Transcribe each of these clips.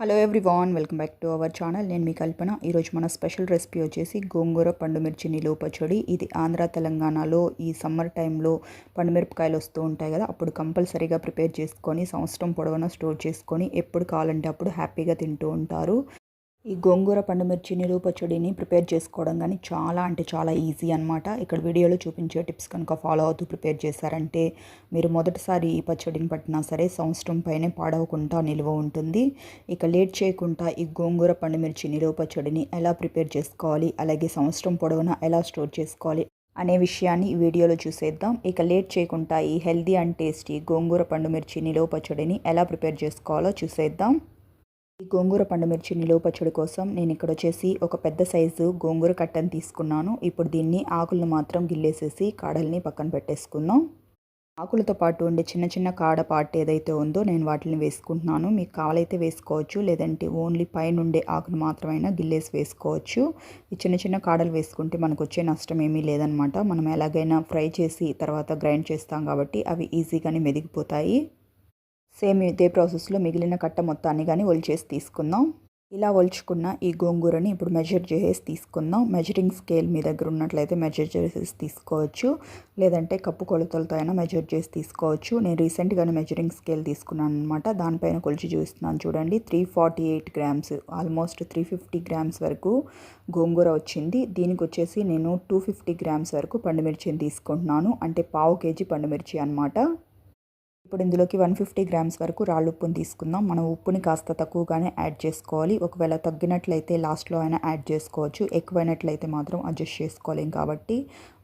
Hello everyone welcome back to our channel నేను మీ కల్పన. ఈరోజు మన స్పెషల్ రెసిపీ వచ్చేసి గోంగూర పండుమిర్చి నిలువ పచ్చడి ఇది ఆంధ్ర తెలంగాణలో ఈ సమ్మర్ టైంలో పండుమిరపకాయలు వస్తూ ఉంటాయి కదా అప్పుడు కంపల్సరీగా ప్రిపేర్ చేసుకొని సంవత్సరం పొడవునా స్టోర్ చేసుకొని ఎప్పుడు కావాలంటే అప్పుడు హ్యాపీగా తింటూ ఉంటారు. ఈ గోంగూర పండుమిర్చి నిలువ పచ్చడిని ప్రిపేర్ చేసుకోవడం కానీ చాలా అంటే చాలా ఈజీ అనమాట ఇక్కడ వీడియోలో చూపించే టిప్స్ కనుక ఫాలో అవుతూ ప్రిపేర్ చేశారంటే మీరు మొదటిసారి ఈ పచ్చడిని పట్టినా సరే సంవత్సరం పైనే పాడవకుండా నిల్వ ఉంటుంది. ఇక లేట్ చేయకుండా ఈ గోంగూర పండుమిర్చి నిలువ పచ్చడిని ఎలా ప్రిపేర్ చేసుకోవాలి అలాగే సంవత్సరం పొడవునా ఎలా స్టోర్ చేసుకోవాలి అనే విషయాన్ని ఈ వీడియోలో చూసేద్దాం. ఇక లేట్ చేయకుండా ఈ హెల్దీ అండ్ టేస్టీ గోంగూర పండుమిర్చి నిలువ పచ్చడిని ఎలా ప్రిపేర్ చేసుకోవాలో చూసేద్దాం. ఈ గోంగూర పండుమిర్చి నిలువ పచ్చడి కోసం నేను ఇక్కడ వచ్చేసి ఒక పెద్ద సైజు గోంగూర కట్టని తీసుకున్నాను. ఇప్పుడు దీన్ని ఆకులను మాత్రం గిల్లేసేసి కాడల్ని పక్కన పెట్టేసుకుందాం. ఆకులతో పాటు ఉండే చిన్న చిన్న కాడ పార్ట్ ఏదైతే ఉందో నేను వాటిని వేసుకుంటున్నాను. మీకు కావాలైతే వేసుకోవచ్చు లేదంటే ఓన్లీ పైన ఉండే ఆకును మాత్రమైనా గిల్లేసి వేసుకోవచ్చు. ఈ చిన్న చిన్న కాడలు వేసుకుంటే మనకు వచ్చే నష్టం ఏమీ లేదనమాట మనం ఎలాగైనా ఫ్రై చేసి తర్వాత గ్రైండ్ చేస్తాం కాబట్టి అవి ఈజీగానే మెదిగిపోతాయి. సేమ్ ఇదే ప్రాసెస్లో మిగిలిన కట్ట మొత్తాన్ని కానీ ఒలిచేసి తీసుకుందాం. ఇలా ఒలుచుకున్న ఈ గోంగూరని ఇప్పుడు మెజర్ చేసేసి తీసుకుందాం. మెజరింగ్ స్కేల్ మీ దగ్గర ఉన్నట్లయితే మెజర్ చేసేసి తీసుకోవచ్చు. లేదంటే కప్పు కొలతలతో అయినా మెజర్ చేసి తీసుకోవచ్చు. నేను రీసెంట్గానే మెజరింగ్ స్కేల్ తీసుకున్నాను అనమాట దానిపైన కొలిచి చూస్తున్నాను చూడండి. Three forty eight grams almost three fifty grams వరకు గోంగూర వచ్చింది. దీనికి వచ్చేసి నేను టూ ఫిఫ్టీ గ్రామ్స్ వరకు పండుమిర్చిని తీసుకుంటున్నాను. అంటే పావు కేజీ పండుమిర్చి అనమాట ఇప్పుడు ఇందులోకి వన్ ఫిఫ్టీ గ్రామ్స్ వరకు రాళ్ళు ఉప్పుని తీసుకుందాం. మనం ఉప్పుని కాస్త తక్కువగానే యాడ్ చేసుకోవాలి. ఒకవేళ తగ్గినట్లయితే లాస్ట్లో అయినా యాడ్ చేసుకోవచ్చు. ఎక్కువైనట్లయితే మాత్రం అడ్జస్ట్ చేసుకోలేం కాబట్టి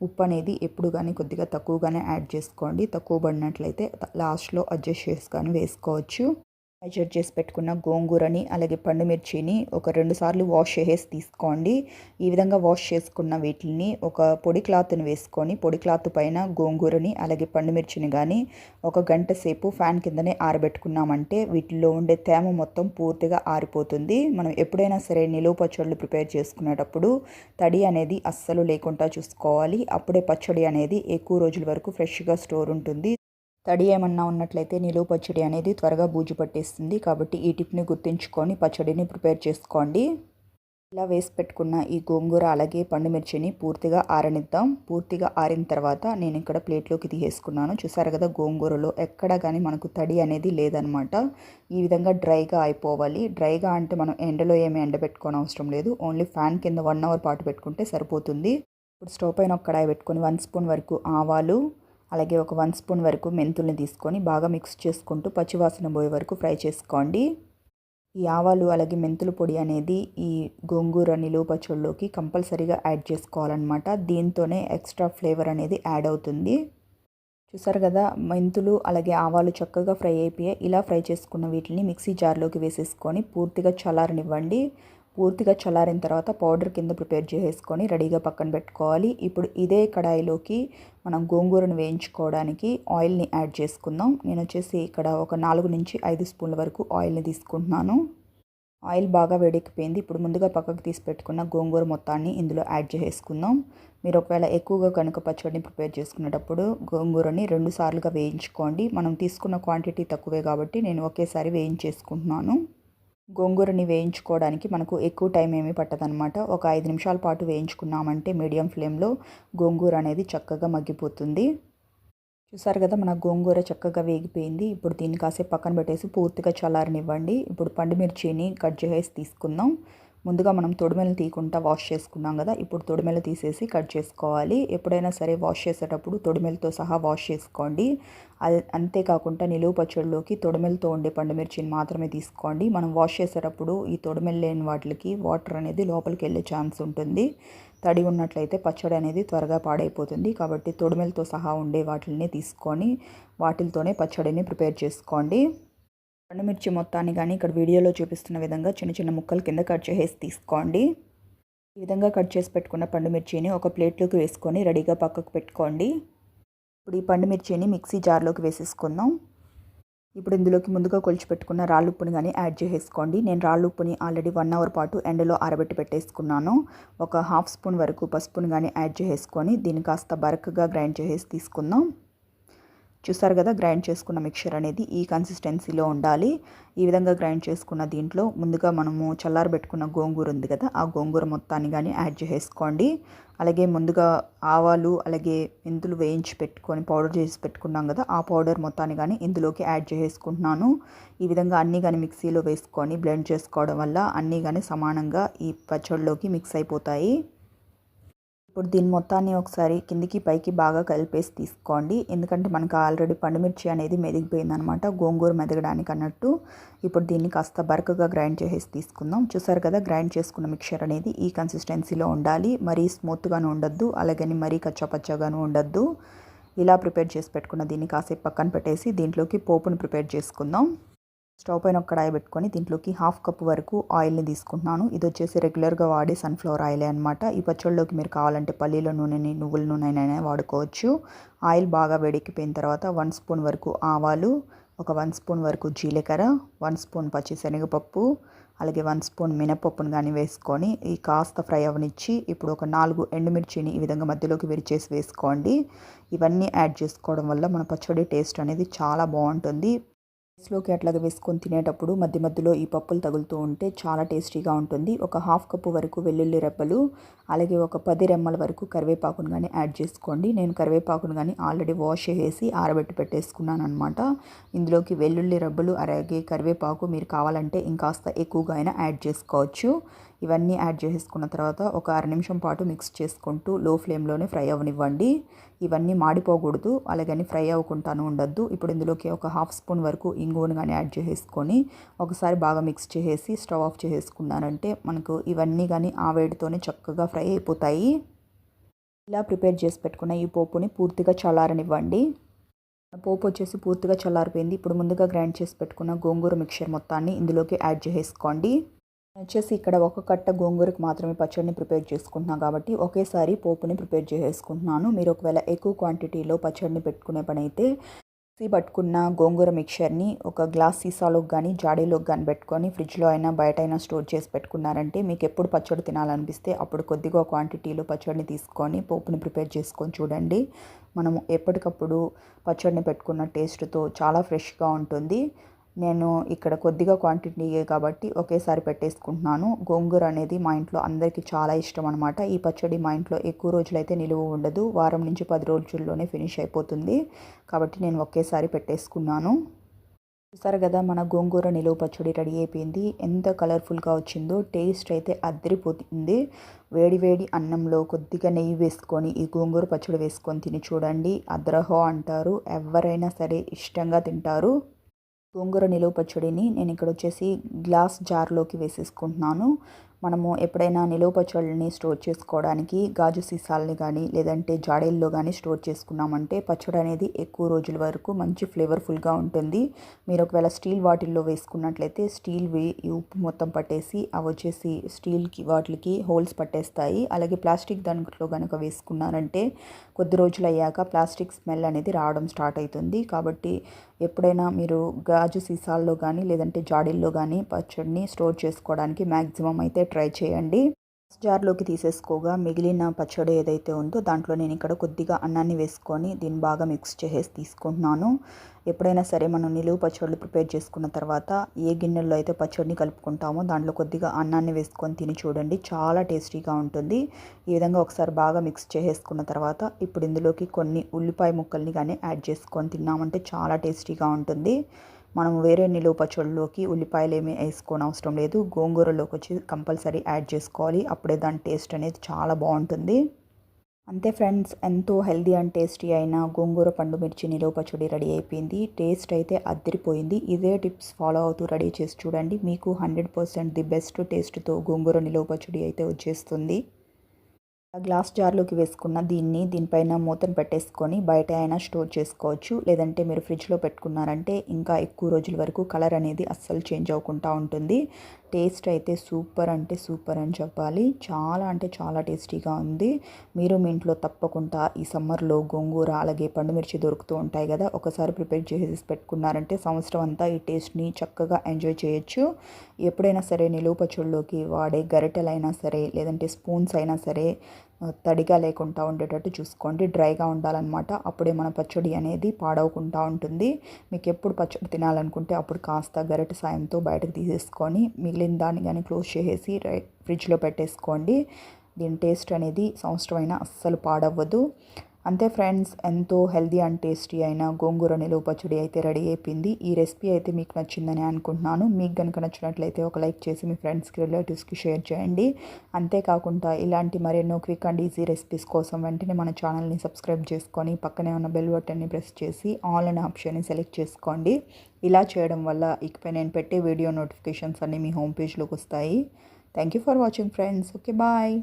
ఉప్పు అనేది ఎప్పుడు కానీ కొద్దిగా తక్కువగానే యాడ్ చేసుకోండి. తక్కువ పడినట్లయితే లాస్ట్లో అడ్జస్ట్ చేసుకొని వేసుకోవచ్చు. మెజర్ చేసి పెట్టుకున్న గోంగూరని అలాగే పండుమిర్చిని ఒక రెండు సార్లు వాష్ చేసేసి తీసుకోండి. ఈ విధంగా వాష్ చేసుకున్న వీటిని ఒక పొడి క్లాత్ని వేసుకొని పొడి క్లాత్ పైన గోంగూరని అలాగే పండుమిర్చిని కానీ ఒక గంట సేపు ఫ్యాన్ కిందనే ఆరబెట్టుకున్నామంటే వీటిలో ఉండే తేమ మొత్తం పూర్తిగా ఆరిపోతుంది. మనం ఎప్పుడైనా సరే నిలువ పచ్చళ్ళు ప్రిపేర్ చేసుకునేటప్పుడు తడి అనేది అస్సలు లేకుండా చూసుకోవాలి. అప్పుడే పచ్చడి అనేది ఎక్కువ రోజుల వరకు ఫ్రెష్గా స్టోర్ ఉంటుంది. తడి ఏమన్నా ఉన్నట్లయితే నిలువ పచ్చడి అనేది త్వరగా బూజు పట్టేస్తుంది. కాబట్టి ఈ టిప్ని గుర్తుంచుకొని పచ్చడిని ప్రిపేర్ చేసుకోండి. ఇలా వేసి పెట్టుకున్న ఈ గోంగూర అలాగే పండుమిర్చిని పూర్తిగా ఆరనిద్దాం. పూర్తిగా ఆరిన తర్వాత నేను ఇక్కడ ప్లేట్లోకి తీసేసుకున్నాను. చూసారు కదా గోంగూరలో ఎక్కడ కానీ మనకు తడి అనేది లేదనమాట. ఈ విధంగా డ్రైగా అయిపోవాలి. డ్రైగా అంటే మనం ఎండలో ఏమీ ఎండబెట్టుకోని అవసరం లేదు. ఓన్లీ ఫ్యాన్ కింద వన్ అవర్ పాటు పెట్టుకుంటే సరిపోతుంది. ఇప్పుడు స్టవ్ పైన ఒక కడాయి పెట్టుకొని వన్ స్పూన్ వరకు ఆవాలు అలాగే ఒక వన్ స్పూన్ వరకు మెంతుల్ని తీసుకొని బాగా మిక్స్ చేసుకుంటూ పచ్చివాసన పోయే వరకు ఫ్రై చేసుకోండి. ఈ ఆవాలు అలాగే మెంతుల పొడి అనేది ఈ గోంగూర నిలువ పచ్చళ్ళలోకి కంపల్సరీగా యాడ్ చేసుకోవాలన్నమాట. దీంతోనే ఎక్స్ట్రా ఫ్లేవర్ అనేది యాడ్ అవుతుంది. చూసారు కదా మెంతులు అలాగే ఆవాలు చక్కగా ఫ్రై అయిపోయాయి. ఇలా ఫ్రై చేసుకున్న వీటిని మిక్సీ జార్లోకి వేసేసుకొని పూర్తిగా చల్లారనివ్వండి. పూర్తిగా చల్లారిన తర్వాత పౌడర్ కింద ప్రిపేర్ చేసేసుకొని రెడీగా పక్కన పెట్టుకోవాలి. ఇప్పుడు ఇదే కడాయిలోకి మనం గోంగూరను వేయించుకోవడానికి ఆయిల్ని యాడ్ చేసుకుందాం. నేను వచ్చేసి ఇక్కడ ఒక నాలుగు నుంచి ఐదు స్పూన్ల వరకు ఆయిల్ని తీసుకుంటున్నాను. ఆయిల్ బాగా వేడెక్కిపోయింది. ఇప్పుడు ముందుగా పక్కకు తీసి పెట్టుకున్న గోంగూర మొత్తాన్ని ఇందులో యాడ్ చేసుకుందాం మీరు ఒకవేళ ఎక్కువగా కనుక పచ్చడిని ప్రిపేర్ చేసుకునేటప్పుడు గోంగూరని రెండు సార్లుగా వేయించుకోండి. మనం తీసుకున్న క్వాంటిటీ తక్కువే కాబట్టి నేను ఒకేసారి వేయించేసుకుంటున్నాను. గోంగూరని వేయించుకోవడానికి మనకు ఎక్కువ టైం ఏమీ పట్టదనమాట ఒక ఐదు నిమిషాల పాటు వేయించుకున్నామంటే మీడియం ఫ్లేమ్లో గోంగూర అనేది చక్కగా మగ్గిపోతుంది. చూసారు కదా మన గోంగూర చక్కగా వేగిపోయింది. ఇప్పుడు దీన్ని కాసేపు పక్కన పెట్టేసి పూర్తిగా చల్లారనివ్వండి. ఇప్పుడు పండుమిర్చిని కట్ చేసి తీసుకుందాం. ముందుగా మనం తొడిమెలు తీయకుండా వాష్ చేసుకున్నాం కదా ఇప్పుడు తొడిమెలు తీసేసి కట్ చేసుకోవాలి. ఎప్పుడైనా సరే వాష్ చేసేటప్పుడు తొడిమెలతో సహా వాష్ చేసుకోండి. అది అంతేకాకుండా నిలువు పచ్చడిలోకి తొడిమెలతో ఉండే పండుమిర్చిని మాత్రమే తీసుకోండి. మనం వాష్ చేసేటప్పుడు ఈ తొడిమెలు లేని వాటికి వాటర్ అనేది లోపలికి వెళ్ళే ఛాన్స్ ఉంటుంది. తడి ఉన్నట్లయితే పచ్చడి అనేది త్వరగా పాడైపోతుంది. కాబట్టి తొడిమెలతో సహా ఉండే వాటిని తీసుకొని వాటితోనే పచ్చడిని ప్రిపేర్ చేసుకోండి. పండుమిర్చి మొత్తాన్ని కానీ ఇక్కడ వీడియోలో చూపిస్తున్న విధంగా చిన్న చిన్న ముక్కలు కింద కట్ చేసి తీసుకోండి. ఈ విధంగా కట్ చేసి పెట్టుకున్న పండుమిర్చిని ఒక ప్లేట్లోకి వేసుకొని రెడీగా పక్కకు పెట్టుకోండి. ఇప్పుడు ఈ పండుమిర్చిని మిక్సీ జార్లోకి వేసేసుకుందాం. ఇప్పుడు ఇందులోకి ముందుగా కొలిచి పెట్టుకున్న రాళ్ళు ఉప్పుని కానీ యాడ్ చేసేసుకోండి. నేను రాళ్ళు ఉప్పుని ఆల్రెడీ వన్ అవర్ పాటు ఎండలో ఆరబెట్టి పెట్టేసుకున్నాను. ఒక హాఫ్ స్పూన్ వరకు పసుపుని కానీ యాడ్ చేసేసుకొని దీన్ని కాస్త బరకగా గ్రైండ్ చేసేసి తీసుకుందాం. చూసారు కదా గ్రైండ్ చేసుకున్న మిక్చర్ అనేది ఈ కన్సిస్టెన్సీలో ఉండాలి. ఈ విధంగా గ్రైండ్ చేసుకున్న దీంట్లో ముందుగా మనము చల్లారబెట్టుకున్న గోంగూర ఉంది కదా ఆ గోంగూర మొత్తాన్ని కానీ యాడ్ చేసుకోండి అలాగే ముందుగా ఆవాలు అలాగే మెంతులు వేయించి పెట్టుకొని పౌడర్ చేసి పెట్టుకున్నాం కదా ఆ పౌడర్ మొత్తాన్ని కానీ ఇందులోకి యాడ్ చేసుకుంటున్నాను ఈ విధంగా అన్నీ కానీ మిక్సీలో వేసుకొని బ్లెండ్ చేసుకోవడం వల్ల అన్నీ కానీ సమానంగా ఈ పచ్చడిలోకి మిక్స్ అయిపోతాయి. ఇప్పుడు దీని మొత్తాన్ని ఒకసారి కిందికి పైకి బాగా కలిపేసి తీసుకోండి. ఎందుకంటే మనకు ఆల్రెడీ పండుమిర్చి అనేది మెదిగిపోయిందనమాట. గోంగూర మెదగడానికి అన్నట్టు ఇప్పుడు దీన్ని కాస్త బరకగా గ్రైండ్ చేసేసి తీసుకుందాం. చూసారు కదా గ్రైండ్ చేసుకున్న మిక్చర్ అనేది ఈ కన్సిస్టెన్సీలో ఉండాలి. మరీ స్మూత్గాను ఉండొద్దు అలాగని మరీ కచ్చపచ్చగాను ఉండొద్దు. ఇలా ప్రిపేర్ చేసి పెట్టుకున్న దీన్ని కాసేపు పక్కన పెట్టేసి దీంట్లోకి పోపును ప్రిపేర్ చేసుకుందాం. స్టవ్ పైన ఒక కడాయి పెట్టుకొని దీంట్లోకి హాఫ్ కప్ వరకు ఆయిల్ని తీసుకుంటున్నాను. ఇది వచ్చేసి రెగ్యులర్గా వాడే సన్ఫ్లవర్ ఆయిలే అనమాట ఈ పచ్చళ్ళలోకి మీరు కావాలంటే పల్లీల నూనెని నువ్వుల నూనెనైనా వాడుకోవచ్చు. ఆయిల్ బాగా వేడెక్కిపోయిన తర్వాత వన్ స్పూన్ వరకు ఆవాలు ఒక వన్ స్పూన్ వరకు జీలకర్ర వన్ స్పూన్ పచ్చి శనగపప్పు అలాగే వన్ స్పూన్ మినపప్పును కానీ వేసుకొని ఈ కాస్త ఫ్రై అవనిచ్చి ఇప్పుడు ఒక నాలుగు ఎండుమిర్చిని ఈ విధంగా మధ్యలోకి విరిచేసి వేసుకోండి. ఇవన్నీ యాడ్ చేసుకోవడం వల్ల మన పచ్చడి టేస్ట్ అనేది చాలా బాగుంటుంది. రైస్లోకి అట్లాగ వేసుకొని తినేటప్పుడు మధ్య మధ్యలో ఈ పప్పులు తగులుతూ ఉంటే చాలా టేస్టీగా ఉంటుంది. ఒక హాఫ్ కప్పు వరకు వెల్లుల్లి రెబ్బలు అలాగే ఒక పది రెమ్మల వరకు కరివేపాకును కానీ యాడ్ చేసుకోండి. నేను కరివేపాకును కానీ ఆల్రెడీ వాష్ చేసి ఆరబెట్టి పెట్టేసుకున్నాను అనమాట ఇందులోకి వెల్లుల్లి రెబ్బలు అలాగే కరివేపాకు మీరు కావాలంటే ఇంకాస్త ఎక్కువగా అయినా యాడ్ చేసుకోవచ్చు. ఇవన్నీ యాడ్ చేసుకున్న తర్వాత ఒక అర నిమిషం పాటు మిక్స్ చేసుకుంటూ లో ఫ్లేమ్లోనే ఫ్రై అవ్వనివ్వండి ఇవన్నీ మాడిపోకూడదు అలాగని ఫ్రై అవ్వకుండాను ఉండద్దు. ఇప్పుడు ఇందులోకి ఒక హాఫ్ స్పూన్ వరకు ఇంగువను కానీ యాడ్ చేసేసుకొని ఒకసారి బాగా మిక్స్ చేసేసి స్టవ్ ఆఫ్ చేసేసుకున్నారంటే మనకు ఇవన్నీ కానీ ఆ వేడితోనే చక్కగా ఫ్రై అయిపోతాయి. ఇలా ప్రిపేర్ చేసి పెట్టుకున్న ఈ పోపుని పూర్తిగా చల్లారనివ్వండి. పోపు వచ్చేసి పూర్తిగా చల్లారిపోయింది. ఇప్పుడు ముందుగా గ్రైండ్ చేసి పెట్టుకున్న గోంగూర మిక్చర్ మొత్తాన్ని ఇందులోకి యాడ్ చేసేసుకోండి. వచ్చేసి ఇక్కడ ఒక కట్ట గోంగూరకు మాత్రమే పచ్చడిని ప్రిపేర్ చేసుకుంటున్నాను కాబట్టి ఒకేసారి పోపుని ప్రిపేర్ చేసుకుంటున్నాను. మీరు ఒకవేళ ఎక్కువ క్వాంటిటీలో పచ్చడిని పెట్టుకునే పని అయితే మిక్సీ పట్టుకున్న గోంగూర మిక్చర్ని ఒక గ్లాస్ సీసాలోకి కానీ జాడీలోకి కానీ పెట్టుకొని ఫ్రిడ్జ్లో అయినా బయట అయినా స్టోర్ చేసి పెట్టుకున్నారంటే మీకు ఎప్పుడు పచ్చడి తినాలనిపిస్తే అప్పుడు కొద్దిగా క్వాంటిటీలో పచ్చడిని తీసుకొని పోపుని ప్రిపేర్ చేసుకొని చూడండి. మనము ఎప్పటికప్పుడు పచ్చడిని పెట్టుకున్న టేస్ట్తో చాలా ఫ్రెష్గా ఉంటుంది. నేను ఇక్కడ కొద్దిగా క్వాంటిటీ కాబట్టి ఒకేసారి పెట్టేసుకుంటున్నాను. గోంగూర అనేది మా ఇంట్లో అందరికీ చాలా ఇష్టం అనమాట ఈ పచ్చడి మా ఇంట్లో ఎక్కువ రోజులైతే నిలువ ఉండదు. వారం నుంచి పది రోజుల్లోనే ఫినిష్ అయిపోతుంది. కాబట్టి నేను ఒకేసారి పెట్టేసుకున్నాను. చూసారు కదా మన గోంగూర నిలువ పచ్చడి రెడీ అయిపోయింది. ఎంత కలర్ఫుల్గా వచ్చిందో టేస్ట్ అయితే అద్దరిపోతుంది వేడి వేడి అన్నంలో కొద్దిగా నెయ్యి వేసుకొని ఈ గోంగూర పచ్చడి వేసుకొని తిని చూడండి. అద్రహో అంటారు. ఎవరైనా సరే ఇష్టంగా తింటారు. గోంగూర నిలువ పచ్చడిని నేను ఇక్కడ వచ్చేసి గ్లాస్ జార్లోకి వేసేసుకుంటున్నాను. మనము ఎప్పుడైనా నిలువ పచ్చళ్ళని స్టోర్ చేసుకోవడానికి గాజు సీసాలని కానీ లేదంటే జాడీల్లో కానీ స్టోర్ చేసుకున్నామంటే పచ్చడి అనేది ఎక్కువ రోజుల వరకు మంచి ఫ్లేవర్ఫుల్గా ఉంటుంది. మీరు ఒకవేళ స్టీల్ వాటిల్లో వేసుకున్నట్లయితే స్టీల్వి ఉప్పు మొత్తం పట్టేసి అవి వచ్చేసి స్టీల్కి వాటికి హోల్స్ పట్టేస్తాయి. అలాగే ప్లాస్టిక్ దాంట్లో కనుక వేసుకున్నారంటే కొద్ది రోజులు అయ్యాక ప్లాస్టిక్ స్మెల్ అనేది రావడం స్టార్ట్ అవుతుంది. కాబట్టి ఎప్పుడైనా మీరు గాజు సీసాల్లో కానీ లేదంటే జాడీల్లో కానీ పచ్చడిని స్టోర్ చేసుకోవడానికి మ్యాక్సిమం అయితే ట్రై చేయండి. జార్లోకి తీసేసుకోగా మిగిలిన పచ్చడి ఏదైతే ఉందో దాంట్లో నేను ఇక్కడ కొద్దిగా అన్నాన్ని వేసుకొని దీన్ని బాగా మిక్స్ చేసేసి తీసుకుంటున్నాను. ఎప్పుడైనా సరే మనం నిలువు పచ్చళ్ళు ప్రిపేర్ చేసుకున్న తర్వాత ఏ గిన్నెల్లో అయితే పచ్చడిని కలుపుకుంటామో దాంట్లో కొద్దిగా అన్నాన్ని వేసుకొని తిని చూడండి. చాలా టేస్టీగా ఉంటుంది. ఈ విధంగా ఒకసారి బాగా మిక్స్ చేసేసుకున్న తర్వాత ఇప్పుడు ఇందులోకి కొన్ని ఉల్లిపాయ ముక్కల్ని కానీ యాడ్ చేసుకొని తిన్నామంటే చాలా టేస్టీగా ఉంటుంది. మనం వేరే నిలువ పచ్చళ్ళలోకి ఉల్లిపాయలు ఏమీ వేసుకోని అవసరం లేదు. గోంగూరలోకి వచ్చి కంపల్సరీ యాడ్ చేసుకోవాలి. అప్పుడే దాని టేస్ట్ అనేది చాలా బాగుంటుంది. అంతే ఫ్రెండ్స్ ఎంతో హెల్దీ అండ్ టేస్టీ అయిన గోంగూర పండు మిర్చి నిలువ పచ్చడి రెడీ అయిపోయింది. టేస్ట్ అయితే అద్దరిపోయింది ఇదే టిప్స్ ఫాలో అవుతూ రెడీ చేసి చూడండి. మీకు హండ్రెడ్ పర్సెంట్ ది బెస్ట్ టేస్ట్తో గోంగూర నిలువ పచ్చడి అయితే వచ్చేస్తుంది. గ్లాస్ జార్లోకి వేసుకున్న దీన్ని దీనిపైన మూతను పెట్టేసుకొని బయట అయినా స్టోర్ చేసుకోవచ్చు. లేదంటే మీరు ఫ్రిడ్జ్లో పెట్టుకున్నారంటే ఇంకా ఎక్కువ రోజుల వరకు కలర్ అనేది అస్సలు చేంజ్ అవ్వకుండా ఉంటుంది. టేస్ట్ అయితే సూపర్ అంటే సూపర్ అని చెప్పాలి. చాలా అంటే చాలా టేస్టీగా ఉంది. మీరు మీ ఇంట్లో తప్పకుండా ఈ సమ్మర్లో గోంగూర అలాగే పండుమిర్చి దొరుకుతూ ఉంటాయి కదా ఒకసారి ప్రిపేర్ చేసి పెట్టుకున్నారంటే సంవత్సరం అంతా ఈ టేస్ట్ని చక్కగా ఎంజాయ్ చేయొచ్చు. ఎప్పుడైనా సరే నిలువ పచ్చళ్ళలోకి వాడే గరిటెలైనా సరే లేదంటే స్పూన్స్ అయినా సరే తడిగా లేకుండా ఉండేటట్టు చూసుకోండి. డ్రైగా ఉండాలన్నమాట. అప్పుడే మన పచ్చడి అనేది పాడవకుండా ఉంటుంది. మీకు ఎప్పుడు పచ్చడి తినాలనుకుంటే అప్పుడు కాస్త గరిటె సాయంతో బయటకు తీసేసుకొని మిగిలిన దాన్ని కానీ క్లోజ్ చేసేసి ఫ్రిడ్జ్లో పెట్టేసుకోండి. దీని టేస్ట్ అనేది సంవత్సరమైన అస్సలు పాడవ్వదు. అంతే ఫ్రెండ్స్ ఎంతో హెల్దీ అండ్ టేస్టీ అయిన గోంగూర నిలువ పచ్చడి అయితే రెడీ అయిపోయింది. ఈ రెసిపీ అయితే మీకు నచ్చిందని అనుకుంటున్నాను. మీకు కనుక నచ్చినట్లయితే ఒక లైక్ చేసి మీ ఫ్రెండ్స్కి రిలేటివ్స్కి షేర్ చేయండి. అంతేకాకుండా ఇలాంటి మరెన్నో క్విక్ అండ్ ఈజీ రెసిపీస్ కోసం వెంటనే మన ఛానల్ని సబ్స్క్రైబ్ చేసుకొని పక్కనే ఉన్న బెల్ బటన్ని ప్రెస్ చేసి ఆల్ అనే ఆప్షన్ని సెలెక్ట్ చేసుకోండి. ఇలా చేయడం వల్ల ఇకపై నేను పెట్టే వీడియో నోటిఫికేషన్స్ అన్నీ మీ హోమ్ పేజ్లోకి వస్తాయి. Thank you for watching friends. Okay bye.